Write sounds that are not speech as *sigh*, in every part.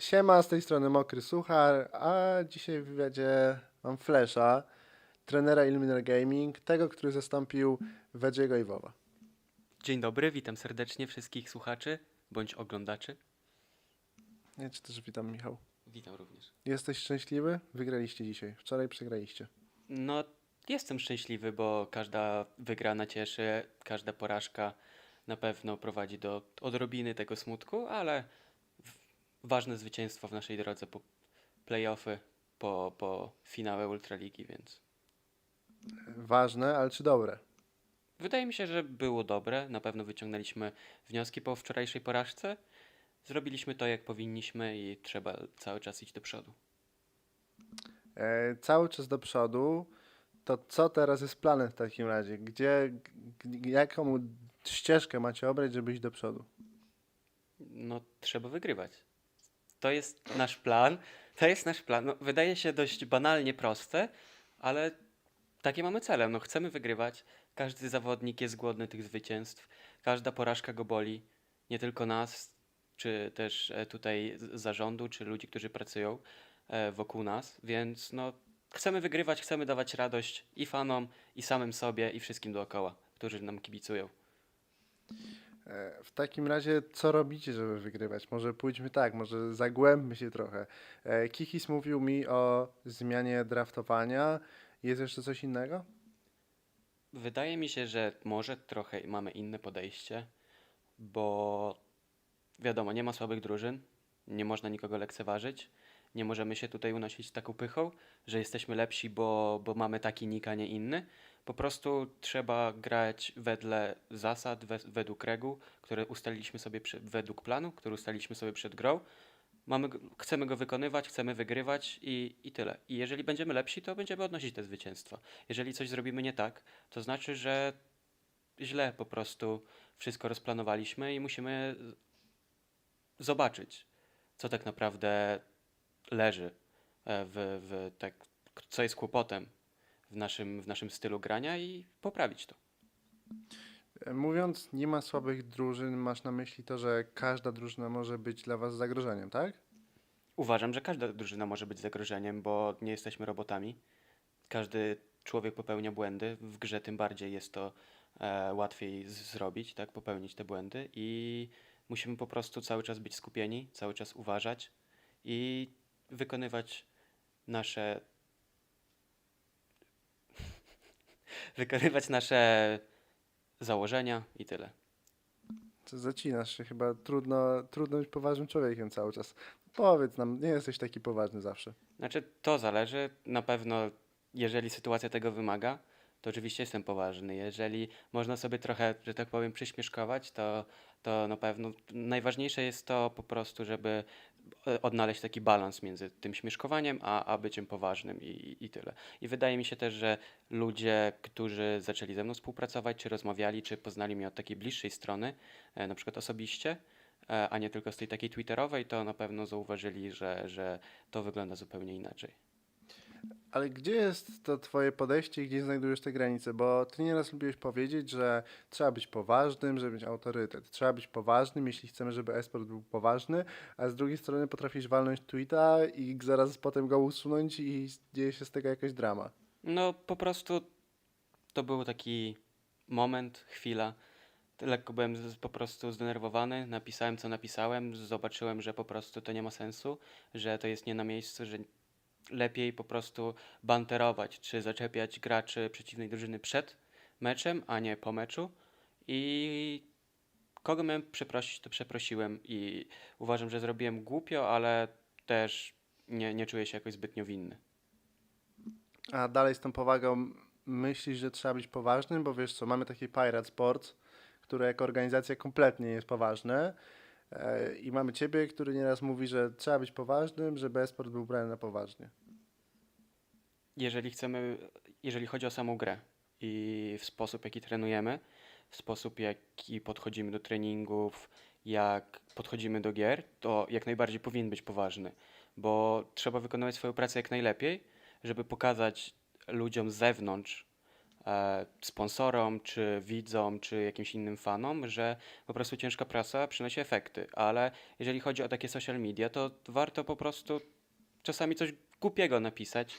Siema, z tej strony Mokry Suchar, a dzisiaj w wywiadzie mam Flesza, trenera Illuminar Gaming, tego, który zastąpił Vedziego i Wowa. Dzień dobry, witam serdecznie wszystkich słuchaczy bądź oglądaczy. Nie, czy też witam Michał. Witam również. Jesteś szczęśliwy? Wygraliście dzisiaj. Wczoraj przegraliście. No, jestem szczęśliwy, bo każda wygrana cieszy, każda porażka na pewno prowadzi do odrobiny tego smutku, ale ważne zwycięstwo w naszej drodze po playoffy, po, po finały Ultraligi, więc Ważne, ale czy dobre? wydaje mi się, że było dobre. Na pewno wyciągnęliśmy wnioski po wczorajszej porażce. Zrobiliśmy to, jak powinniśmy i trzeba cały czas iść do przodu. E, cały czas do przodu. To co teraz jest planem w takim razie? Gdzie, jaką ścieżkę macie obrać, żeby iść do przodu? No, trzeba wygrywać. To jest nasz plan. To jest nasz plan. No, wydaje się dość banalnie proste, ale takie mamy cele. No, chcemy wygrywać. Każdy zawodnik jest głodny tych zwycięstw. Każda porażka go boli. Nie tylko nas, czy też e, tutaj zarządu, czy ludzi, którzy pracują e, wokół nas. Więc no, chcemy wygrywać, chcemy dawać radość i fanom, i samym sobie, i wszystkim dookoła, którzy nam kibicują. E, W takim razie, co robicie, żeby wygrywać? Może pójdźmy tak, może zagłębmy się trochę. E, Kikis mówił mi o zmianie draftowania. Jest jeszcze coś innego? Wydaje mi się, że może trochę mamy inne podejście, bo wiadomo, nie ma słabych drużyn, nie można nikogo lekceważyć, nie możemy się tutaj unosić taką pychą, że jesteśmy lepsi, bo, bo mamy taki nick, a nie inny. Po prostu trzeba grać wedle zasad, we, według reguł, które ustaliliśmy sobie przy, według planu, który ustaliliśmy sobie przed grą. Mamy, chcemy go wykonywać, chcemy wygrywać i, i tyle. I jeżeli będziemy lepsi, to będziemy odnosić te zwycięstwa. Jeżeli coś zrobimy nie tak, to znaczy, że źle po prostu wszystko rozplanowaliśmy i musimy zobaczyć, co tak naprawdę leży e, w, w tak, co jest kłopotem w naszym, w naszym stylu grania i poprawić to. Mówiąc, nie ma słabych drużyn, masz na myśli to, że każda drużyna może być dla was zagrożeniem, tak? Uważam, że każda drużyna może być zagrożeniem, bo nie jesteśmy robotami. Każdy człowiek popełnia błędy. W grze tym bardziej jest to e, łatwiej zrobić, tak, popełnić te błędy i musimy po prostu cały czas być skupieni, cały czas uważać i wykonywać nasze wykonywać nasze założenia i tyle. Zacinasz się chyba, trudno, trudno być poważnym człowiekiem cały czas. Powiedz nam, nie jesteś taki poważny zawsze. Znaczy, to zależy. Na pewno, jeżeli sytuacja tego wymaga, to oczywiście jestem poważny. Jeżeli można sobie trochę, że tak powiem, przyśmieszkować, to, to na pewno najważniejsze jest to po prostu, żeby odnaleźć taki balans między tym śmieszkowaniem, a, a byciem poważnym i, i tyle. I wydaje mi się też, że ludzie, którzy zaczęli ze mną współpracować, czy rozmawiali, czy poznali mnie od takiej bliższej strony, e, na przykład osobiście, e, a nie tylko z tej takiej twitterowej, to na pewno zauważyli, że, że to wygląda zupełnie inaczej. Ale gdzie jest to twoje podejście i gdzie znajdujesz te granice? Bo ty nieraz lubiłeś powiedzieć, że trzeba być poważnym, żeby mieć autorytet. Trzeba być poważnym, jeśli chcemy, żeby esport był poważny, a z drugiej strony potrafisz walnąć tweeta i zaraz potem go usunąć i dzieje się z tego jakaś drama. No, po prostu to był taki moment, chwila. Lekko byłem po prostu zdenerwowany, napisałem co napisałem, zobaczyłem, że po prostu to nie ma sensu, że to jest nie na miejscu, że lepiej po prostu banterować, czy zaczepiać graczy przeciwnej drużyny przed meczem, a nie po meczu. I kogo miałem przeprosić, to przeprosiłem i uważam, że zrobiłem głupio, ale też nie, nie czuję się jakoś zbytnio winny. A dalej z tą powagą myślisz, że trzeba być poważnym, bo wiesz co, mamy taki Pirate Sports, które jako organizacja kompletnie nie jest poważne. E, I mamy ciebie, który nieraz mówi, że trzeba być poważnym, żeby esport był brany na poważnie. jeżeli chcemy, jeżeli chodzi o samą grę i w sposób, jaki trenujemy, w sposób, jaki podchodzimy do treningów, jak podchodzimy do gier, to jak najbardziej powinien być poważny, bo trzeba wykonywać swoją pracę jak najlepiej, żeby pokazać ludziom z zewnątrz, sponsorom, czy widzom, czy jakimś innym fanom, że po prostu ciężka praca przynosi efekty. Ale jeżeli chodzi o takie social media, to warto po prostu czasami coś głupiego napisać,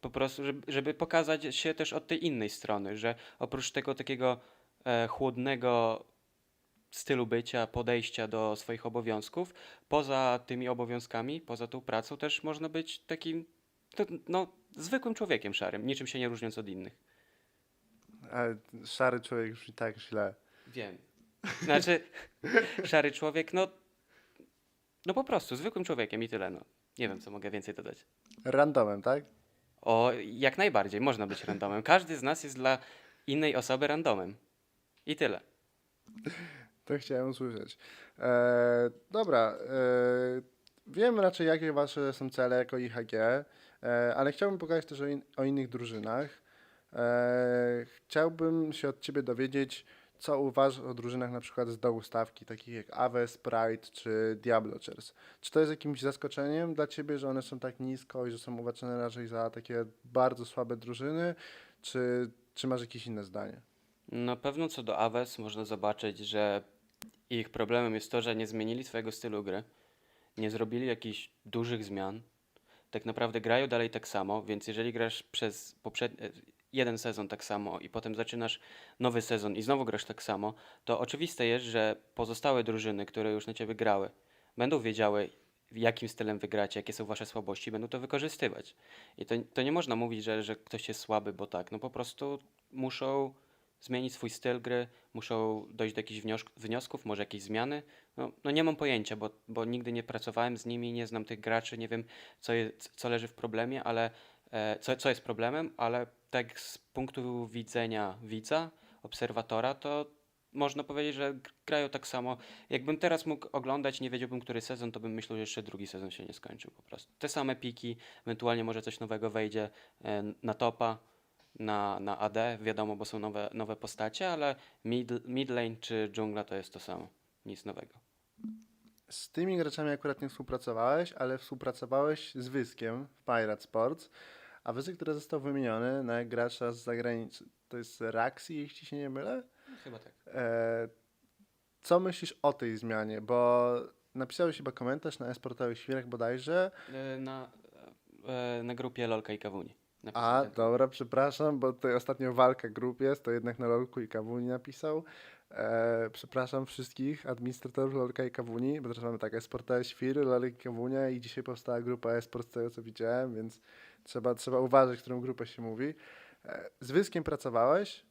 po prostu, żeby, pokazać się też od tej innej strony, że oprócz tego takiego e, chłodnego stylu bycia, podejścia do swoich obowiązków, poza tymi obowiązkami, poza tą pracą też można być takim no, zwykłym człowiekiem szarym, niczym się nie różniąc od innych. Ale szary człowiek już i tak źle. Wiem. Znaczy, *laughs* szary człowiek, no, no po prostu, zwykłym człowiekiem i tyle, no. Nie wiem, co mogę więcej dodać. Randomem, tak? O, jak najbardziej, można być randomem. Każdy z nas jest dla innej osoby randomem. I tyle. *laughs* To chciałem usłyszeć. E, dobra, e, wiem raczej jakie wasze są cele jako IHG, e, ale chciałbym pogadać też o, in, o innych drużynach. E, chciałbym się od ciebie dowiedzieć, co uważasz o drużynach na przykład z dołu stawki, takich jak Aves, Pride czy Diablochers. Czy to jest jakimś zaskoczeniem dla ciebie, że one są tak nisko i że są uważane raczej za takie bardzo słabe drużyny, czy, czy masz jakieś inne zdanie? Na pewno co do Aves można zobaczyć, że ich problemem jest to, że nie zmienili swojego stylu gry, nie zrobili jakichś dużych zmian. Tak naprawdę grają dalej tak samo, więc jeżeli grasz przez poprzedni jeden sezon tak samo i potem zaczynasz nowy sezon i znowu grasz tak samo, to oczywiste jest, że pozostałe drużyny, które już na ciebie grały, będą wiedziały, jakim stylem wygracie, jakie są wasze słabości, będą to wykorzystywać. I to, to nie można mówić, że, że ktoś jest słaby, bo tak. No po prostu muszą zmienić swój styl gry, muszą dojść do jakichś wnios- wniosków, może jakieś zmiany. No, no nie mam pojęcia, bo, bo nigdy nie pracowałem z nimi, nie znam tych graczy, nie wiem, co, je, co leży w problemie, ale e, co, co jest problemem, ale tak z punktu widzenia widza, obserwatora, to można powiedzieć, że grają tak samo. Jakbym teraz mógł oglądać, nie wiedziałbym, który sezon, to bym myślał, że jeszcze drugi sezon się nie skończył po prostu. Te same piki, ewentualnie może coś nowego wejdzie e, na topa, na, na AD, wiadomo, bo są nowe, nowe postacie, ale mid, mid lane czy dżungla to jest to samo. Nic nowego. Z tymi graczami akurat nie współpracowałeś, ale współpracowałeś z Wyskiem w Pirate Sports, a Wysek, który został wymieniony na gracza z zagranicy, to jest Raxi, jeśli się nie mylę. Chyba tak. E, co myślisz o tej zmianie? Bo napisałeś chyba komentarz na esportowych świrach bodajże. E, Na, e, na grupie Lolka i Kawuni. A, napisałem. dobra, przepraszam, bo tutaj ostatnio walka grup jest, to jednak na Lolku i Kawuni napisał. E, przepraszam wszystkich administratorów Lolka i Kawuni, bo teraz mamy tak, esportowe świry, Lolek i Kawunia i dzisiaj powstała grupa esport z tego co widziałem, więc trzeba, trzeba uważać, którą grupę się mówi. E, z Wyskiem pracowałeś.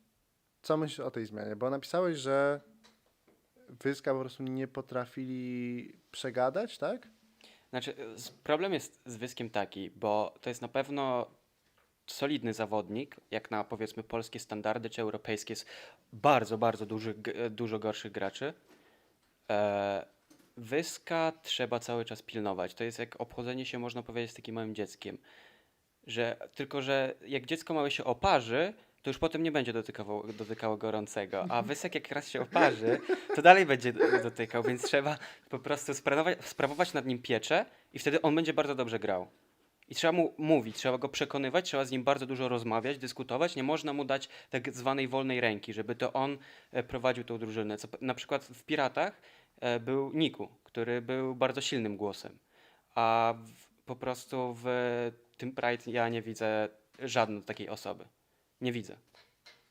Co myślisz o tej zmianie? Bo napisałeś, że Wyska po prostu nie potrafili przegadać, tak? Znaczy, z- problem jest z Wyskiem taki, bo to jest na pewno solidny zawodnik, jak na powiedzmy polskie standardy czy europejskie, jest bardzo, bardzo duży, g- dużo gorszych graczy. E, Wyska trzeba cały czas pilnować. To jest jak obchodzenie się, można powiedzieć, z takim małym dzieckiem. Że, tylko, że jak dziecko małe się oparzy, to już potem nie będzie dotykało, dotykało gorącego, a Wysek jak raz się oparzy, to dalej będzie dotykał, więc trzeba po prostu sprawować, sprawować nad nim pieczę i wtedy on będzie bardzo dobrze grał. I trzeba mu mówić, trzeba go przekonywać, trzeba z nim bardzo dużo rozmawiać, dyskutować. Nie można mu dać tak zwanej wolnej ręki, żeby to on e, prowadził tą drużynę. Co, na przykład w Piratach e, był Niku, który był bardzo silnym głosem, a w, po prostu w tym Pride ja nie widzę żadnej takiej osoby. Nie widzę.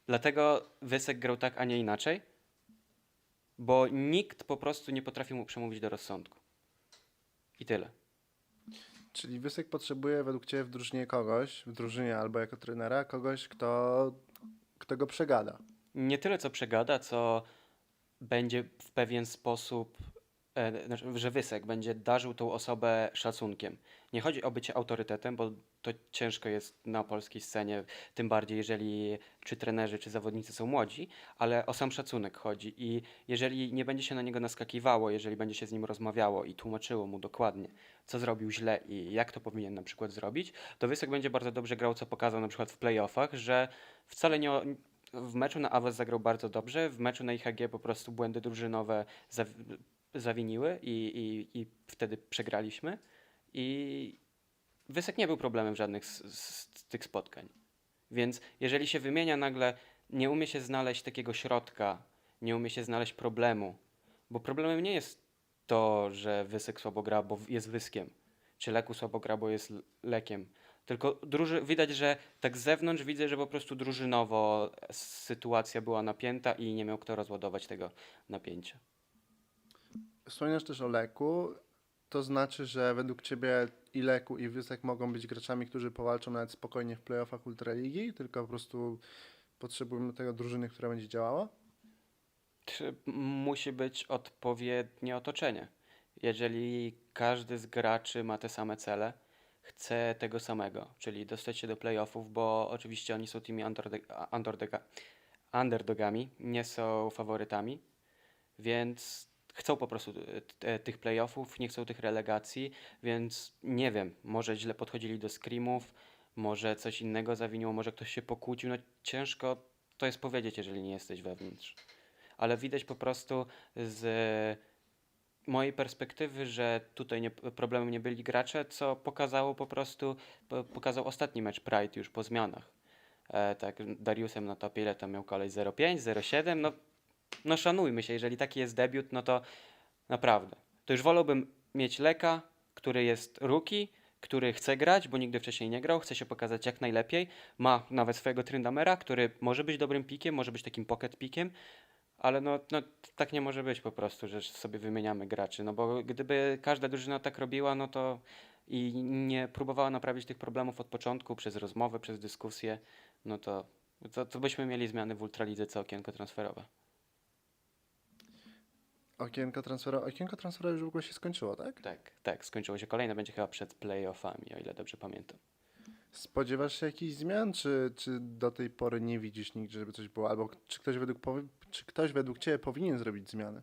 Dlatego Wysek grał tak, a nie inaczej, bo nikt po prostu nie potrafi mu przemówić do rozsądku. I tyle. Czyli Wysek potrzebuje według Ciebie w drużynie kogoś, w drużynie albo jako trenera, kogoś, kto, kto go przegada. nie tyle co przegada, co będzie w pewien sposób, e, znaczy, że Wysek będzie darzył tą osobę szacunkiem. Nie chodzi o bycie autorytetem, bo to ciężko jest na polskiej scenie, tym bardziej jeżeli czy trenerzy, czy zawodnicy są młodzi, ale o sam szacunek chodzi i jeżeli nie będzie się na niego naskakiwało, jeżeli będzie się z nim rozmawiało i tłumaczyło mu dokładnie, co zrobił źle i jak to powinien na przykład zrobić, to Wysek będzie bardzo dobrze grał, co pokazał na przykład w playoffach, że wcale nie, w meczu na Awas zagrał bardzo dobrze, w meczu na IHG po prostu błędy drużynowe zawiniły i, i, i wtedy przegraliśmy. I Wysek nie był problemem żadnych z, z, z tych spotkań. Więc jeżeli się wymienia nagle, nie umie się znaleźć takiego środka, nie umie się znaleźć problemu, bo problemem nie jest to, że Wysek słabo gra, bo jest Wyskiem, czy Leku słabo gra, bo jest Lekiem. Tylko druży- widać, że tak z zewnątrz widzę, że po prostu drużynowo sytuacja była napięta i nie miał kto rozładować tego napięcia. Wspomniasz też o Leku. To znaczy, że według Ciebie i Leku, i Wysek mogą być graczami, którzy powalczą nawet spokojnie w playoffach Ultraligi, tylko po prostu potrzebujemy tego drużyny, która będzie działała? Musi być odpowiednie otoczenie. Jeżeli każdy z graczy ma te same cele, chce tego samego, czyli dostać się do playoffów, bo oczywiście oni są tymi underdog- underdoga- underdogami, nie są faworytami, więc chcą po prostu e, t- tych playoffów, nie chcą tych relegacji, więc nie wiem, może źle podchodzili do scrimów, może coś innego zawiniło, może ktoś się pokłócił, no ciężko to jest powiedzieć, jeżeli nie jesteś wewnątrz ale widać po prostu z mojej perspektywy, że tutaj nie, problemem nie byli gracze, co pokazało po prostu, po, pokazał ostatni mecz Pride już po zmianach. E, tak, Dariusem na topie, ile tam miał kolej? 0,5, 0,7? No, no szanujmy się, jeżeli taki jest debiut, no to naprawdę. To już wolałbym mieć Leka, który jest rookie, który chce grać, bo nigdy wcześniej nie grał, chce się pokazać jak najlepiej. Ma nawet swojego Tryndamera, który może być dobrym pikiem, może być takim pocket pikiem, ale no, no tak nie może być po prostu, że sobie wymieniamy graczy, no bo gdyby każda drużyna tak robiła, no to i nie próbowała naprawić tych problemów od początku, przez rozmowę, przez dyskusję, no to, to, to byśmy mieli zmiany w Ultralidze co okienko transferowe. Okienko transferowe, okienko transferowe już w ogóle się skończyło, tak? Tak, tak, skończyło się kolejne, będzie chyba przed playoffami, o ile dobrze pamiętam. Spodziewasz się jakichś zmian, czy, czy do tej pory nie widzisz nigdzie, żeby coś było? Albo czy ktoś według, czy ktoś według Ciebie powinien zrobić zmiany?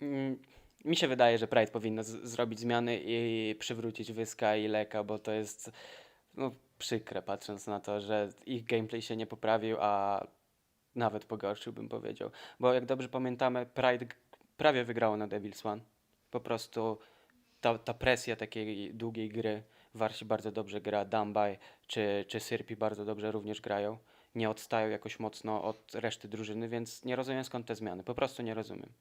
Mm, Mi się wydaje, że Pride powinno zrobić zmiany i przywrócić Wyska i Leka, bo to jest no, przykre, patrząc na to, że ich gameplay się nie poprawił, a nawet pogorszył, bym powiedział. Bo jak dobrze pamiętamy, Pride prawie wygrało na Devil's One. Po prostu ta, ta presja takiej długiej gry, Warsi bardzo dobrze gra, Dambaj czy, czy Syrpi bardzo dobrze również grają. Nie odstają jakoś mocno od reszty drużyny, więc nie rozumiem skąd te zmiany. Po prostu nie rozumiem.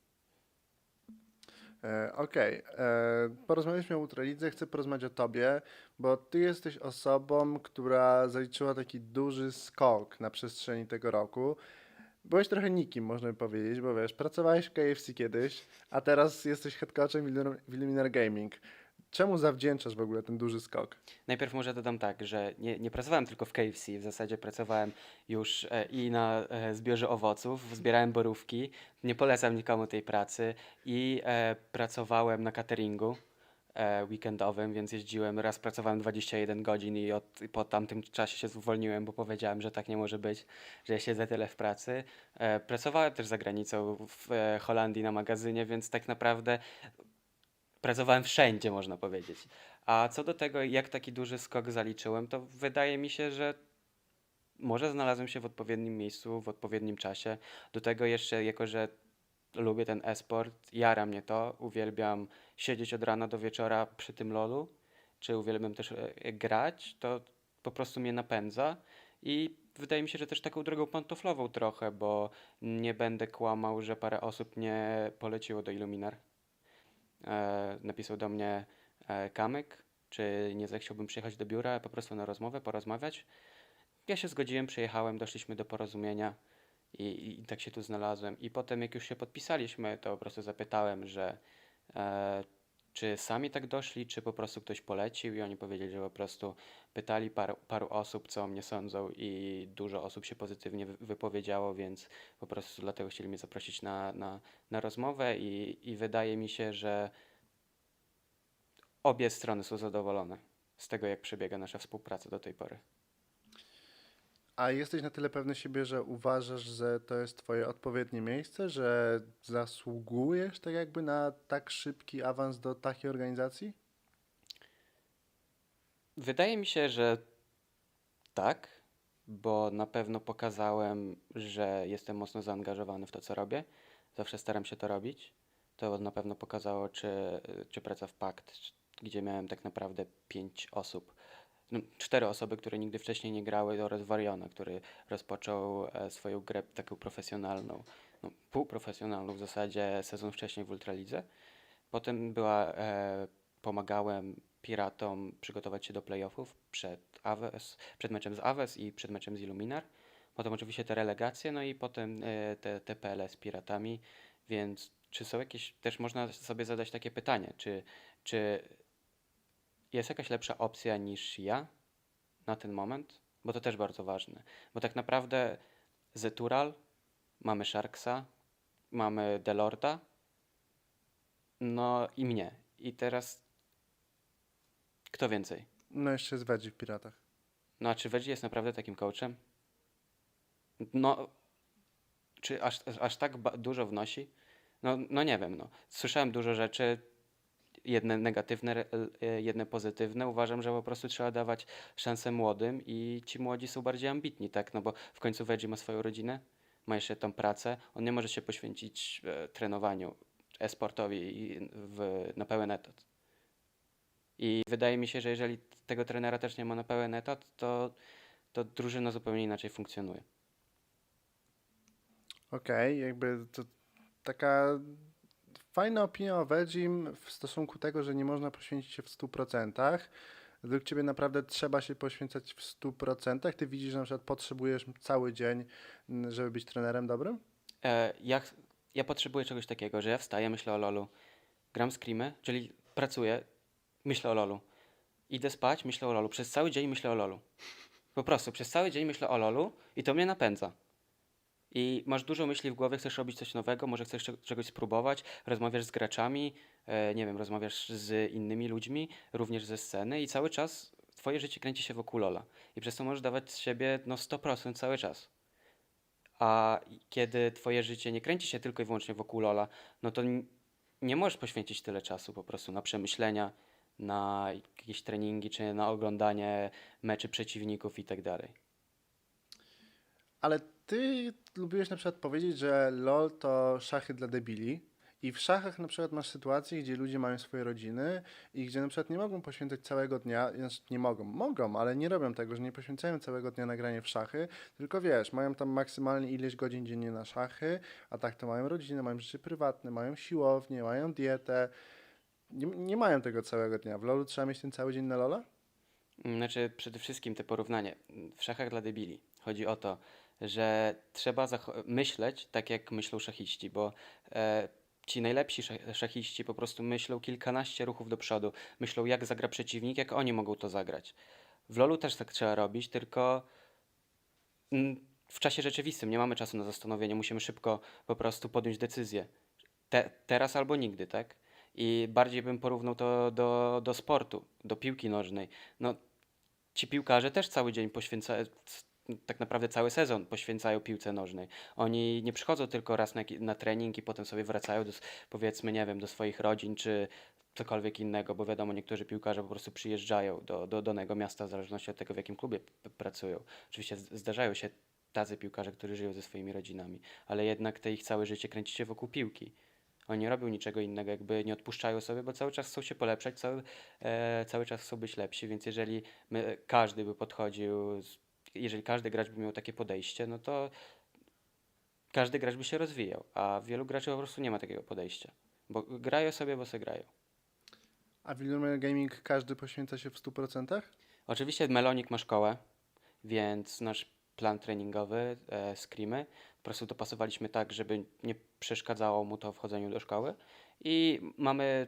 E, Okej, e, porozmawialiśmy o Ultralidze, chcę porozmawiać o Tobie, bo Ty jesteś osobą, która zaliczyła taki duży skok na przestrzeni tego roku. Byłeś trochę nikim, można by powiedzieć, bo wiesz, pracowałeś w KFC kiedyś, a teraz jesteś head coachem w Illuminar Gaming. Czemu zawdzięczasz w ogóle ten duży skok? Najpierw może dodam tak, że nie, nie pracowałem tylko w KFC, w zasadzie pracowałem już e, i na e, zbiorze owoców, zbierałem borówki, nie polecam nikomu tej pracy i e, pracowałem na cateringu weekendowym, więc jeździłem, raz pracowałem 21 godzin i od, po tamtym czasie się zwolniłem, bo powiedziałem, że tak nie może być, że ja siedzę tyle w pracy. E, pracowałem też za granicą w e, Holandii na magazynie, więc tak naprawdę pracowałem wszędzie, można powiedzieć. A co do tego, jak taki duży skok zaliczyłem, to wydaje mi się, że może znalazłem się w odpowiednim miejscu, w odpowiednim czasie. Do tego jeszcze, jako że lubię ten e-sport, jara mnie to, uwielbiam siedzieć od rana do wieczora przy tym lolu, czy uwielbiam też e, grać, to po prostu mnie napędza i wydaje mi się, że też taką drogą pantoflową trochę, bo nie będę kłamał, że parę osób mnie poleciło do Illuminar. E, napisał do mnie e, Kamyk, czy nie zechciałbym przyjechać do biura po prostu na rozmowę, porozmawiać. Ja się zgodziłem, przyjechałem, doszliśmy do porozumienia i, i tak się tu znalazłem. I potem jak już się podpisaliśmy, to po prostu zapytałem, że czy sami tak doszli, czy po prostu ktoś polecił i oni powiedzieli, że po prostu pytali paru, paru osób, co o mnie sądzą i dużo osób się pozytywnie wy- wypowiedziało, więc po prostu dlatego chcieli mnie zaprosić na, na, na rozmowę i, i wydaje mi się, że obie strony są zadowolone z tego, jak przebiega nasza współpraca do tej pory. A jesteś na tyle pewny siebie, że uważasz, że to jest Twoje odpowiednie miejsce, że zasługujesz tak jakby na tak szybki awans do takiej organizacji? Wydaje mi się, że tak, bo na pewno pokazałem, że jestem mocno zaangażowany w to, co robię. Zawsze staram się to robić. To na pewno pokazało, czy, czy praca w Pakt, gdzie miałem tak naprawdę pięć osób, cztery osoby, które nigdy wcześniej nie grały oraz Wariona, który rozpoczął e, swoją grę taką profesjonalną, no, półprofesjonalną w zasadzie sezon wcześniej w Ultralidze. Potem była, e, pomagałem Piratom przygotować się do playoffów przed, Aves, przed meczem z Aves i przed meczem z Illuminar. Potem oczywiście te relegacje, no i potem e, te, te PL z Piratami, więc czy są jakieś, też można sobie zadać takie pytanie, czy, czy jest jakaś lepsza opcja niż ja na ten moment? Bo to też bardzo ważne. Bo tak naprawdę Zetural, mamy Sharksa, mamy Delorda, no i mnie. I teraz kto więcej? No jeszcze jest Wedzi w Piratach. No a czy Veggie jest naprawdę takim coachem? No, czy aż, aż tak dużo wnosi? No, no nie wiem, no. Słyszałem dużo rzeczy, jedne negatywne, e, jedne pozytywne. Uważam, że po prostu trzeba dawać szansę młodym i ci młodzi są bardziej ambitni, tak? No bo w końcu Veggie ma swoją rodzinę, ma jeszcze tą pracę, on nie może się poświęcić e, trenowaniu, e-sportowi w, na pełen etat. I wydaje mi się, że jeżeli tego trenera też nie ma na pełen etat, to, to drużyna zupełnie inaczej funkcjonuje. Okej, jakby to taka fajna opinia o Vegim w stosunku tego, że nie można poświęcić się w 100%. Według Ciebie naprawdę trzeba się poświęcać w 100%. Ty widzisz, że na przykład potrzebujesz cały dzień, żeby być trenerem dobrym? E, ja, ja potrzebuję czegoś takiego, że ja wstaję, myślę o LoLu, gram screamy, czyli pracuję, myślę o LoLu. Idę spać, myślę o LoLu. Przez cały dzień myślę o LoLu. Po prostu, przez cały dzień myślę o LoLu i to mnie napędza. I masz dużo myśli w głowie, chcesz robić coś nowego, może chcesz cze- czegoś spróbować, rozmawiasz z graczami, e, nie wiem, rozmawiasz z innymi ludźmi, również ze sceny i cały czas twoje życie kręci się wokół LoLa. I przez to możesz dawać z siebie no 100% cały czas. A kiedy twoje życie nie kręci się tylko i wyłącznie wokół LoLa, no to nie możesz poświęcić tyle czasu po prostu na przemyślenia, na jakieś treningi, czy na oglądanie meczy przeciwników i tak dalej. Ale ty lubiłeś na przykład powiedzieć, że LOL to szachy dla debili. I w szachach na przykład masz sytuacje, gdzie ludzie mają swoje rodziny i gdzie na przykład nie mogą poświęcać całego dnia, znaczy nie mogą, mogą, ale nie robią tego, że nie poświęcają całego dnia na granie w szachy, tylko wiesz, mają tam maksymalnie ileś godzin dziennie na szachy, a tak to mają rodzinę, mają życie prywatne, mają siłownię, mają dietę. Nie, nie mają tego całego dnia. W LoLu trzeba mieć ten cały dzień na LoLa? Mm, Znaczy, przede wszystkim te porównanie. W szachach dla debili chodzi o to, że trzeba myśleć tak, jak myślą szachiści, bo e, ci najlepsi sza- szachiści po prostu myślą kilkanaście ruchów do przodu. Myślą, jak zagra przeciwnik, jak oni mogą to zagrać. W LoLu też tak trzeba robić, tylko mm, w czasie rzeczywistym nie mamy czasu na zastanowienie, musimy szybko po prostu podjąć decyzję. Te, teraz albo nigdy, tak? I bardziej bym porównał to do, do sportu, do piłki nożnej. No, ci piłkarze też cały dzień poświęcają, tak naprawdę cały sezon poświęcają piłce nożnej. Oni nie przychodzą tylko raz na, na trening i potem sobie wracają do, powiedzmy, nie wiem, do swoich rodzin czy cokolwiek innego, bo wiadomo, niektórzy piłkarze po prostu przyjeżdżają do, do danego miasta w zależności od tego, w jakim klubie pracują. Oczywiście zdarzają się tacy piłkarze, którzy żyją ze swoimi rodzinami, ale jednak te ich całe życie kręci się wokół piłki. Oni nie robią niczego innego, jakby nie odpuszczają sobie, bo cały czas chcą się polepszać, cały, e, cały czas chcą być lepsi, więc jeżeli my, każdy by podchodził, z- jeżeli każdy gracz by miał takie podejście, no to każdy gracz by się rozwijał, a wielu graczy po prostu nie ma takiego podejścia, bo grają sobie, bo sobie grają. A w Illumina Gaming każdy poświęca się w 100%? Oczywiście Melonik ma szkołę, więc nasz plan treningowy, e, screamy, po prostu dopasowaliśmy tak, żeby nie przeszkadzało mu to w chodzeniu do szkoły i mamy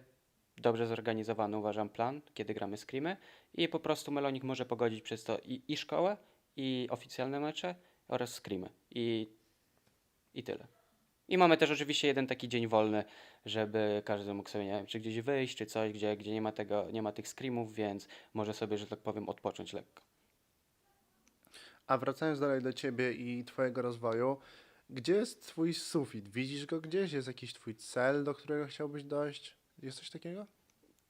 dobrze zorganizowany, uważam, plan, kiedy gramy screamy i po prostu Melonik może pogodzić przez to i, i szkołę, i oficjalne mecze oraz screamy i, i tyle. I mamy też oczywiście jeden taki dzień wolny, żeby każdy mógł sobie, nie wiem, czy gdzieś wyjść, czy coś, gdzie, gdzie nie ma tego, nie ma tych screamów, więc może sobie, że tak powiem, odpocząć lekko. A wracając dalej do ciebie i twojego rozwoju, gdzie jest twój sufit? Widzisz go gdzieś? Jest jakiś twój cel, do którego chciałbyś dojść? Jest coś takiego?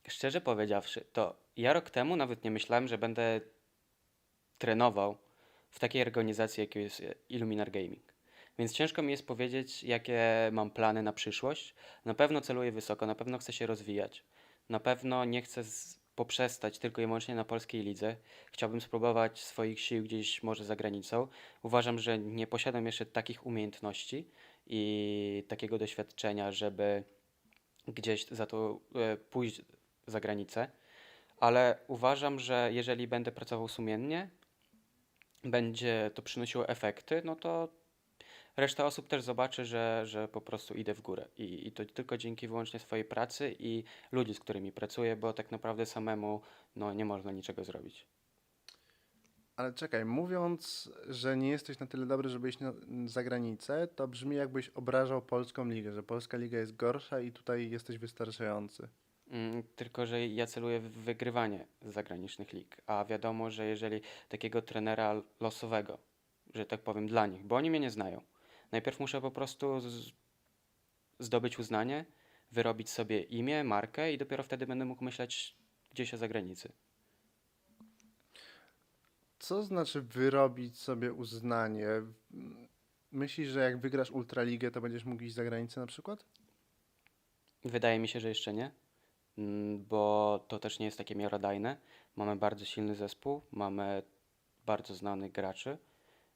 Szczerze powiedziawszy, to ja rok temu nawet nie myślałem, że będę trenował w takiej organizacji, jaką jest e, Illuminar Gaming. Więc ciężko mi jest powiedzieć, jakie mam plany na przyszłość. Na pewno celuję wysoko, na pewno chcę się rozwijać. Na pewno nie chcę poprzestać tylko i wyłącznie na polskiej lidze. Chciałbym spróbować swoich sił gdzieś może za granicą. Uważam, że nie posiadam jeszcze takich umiejętności i takiego doświadczenia, żeby gdzieś za to e, pójść za granicę, ale uważam, że jeżeli będę pracował sumiennie, będzie to przynosiło efekty, no to reszta osób też zobaczy, że, że po prostu idę w górę. I, I to tylko dzięki wyłącznie swojej pracy i ludzi, z którymi pracuję, bo tak naprawdę samemu no, nie można niczego zrobić. Ale czekaj, mówiąc, że nie jesteś na tyle dobry, żeby iść na, za granicę, to brzmi jakbyś obrażał polską ligę, że polska liga jest gorsza i tutaj jesteś wystarczający. Mm, Tylko, że ja celuję w wygrywanie zagranicznych lig, a wiadomo, że jeżeli takiego trenera losowego, że tak powiem dla nich, bo oni mnie nie znają, najpierw muszę po prostu zdobyć uznanie, wyrobić sobie imię, markę i dopiero wtedy będę mógł myśleć gdzieś o zagranicy. Co znaczy wyrobić sobie uznanie? Myślisz, że jak wygrasz Ultraligę, to będziesz mógł iść za granicę na przykład? Wydaje mi się, że jeszcze nie, bo to też nie jest takie miarodajne. Mamy bardzo silny zespół, mamy bardzo znanych graczy,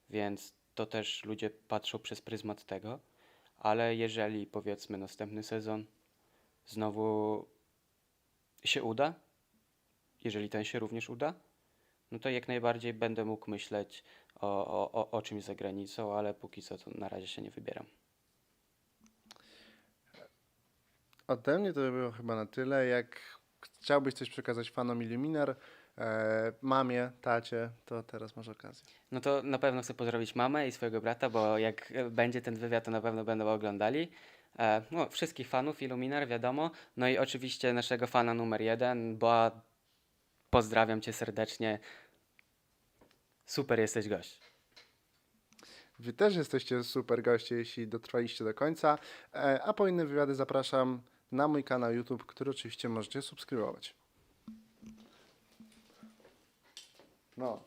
więc to też ludzie patrzą przez pryzmat tego, ale jeżeli powiedzmy następny sezon znowu się uda, jeżeli ten się również uda, no to jak najbardziej będę mógł myśleć o, o, o, o czymś za granicą, ale póki co to na razie się nie wybieram. Ode mnie to by było chyba na tyle. Jak chciałbyś coś przekazać fanom Illuminar, e, mamie, tacie, to teraz masz okazję. No to na pewno chcę pozdrowić mamę i swojego brata, bo jak będzie ten wywiad, to na pewno będą oglądali. E, no, wszystkich fanów Illuminar, wiadomo. No i oczywiście naszego fana numer jeden, bo pozdrawiam cię serdecznie. Super jesteś gość. Wy też jesteście super goście, jeśli dotrwaliście do końca. E, a po inne wywiady zapraszam na mój kanał YouTube, który oczywiście możecie subskrybować. No,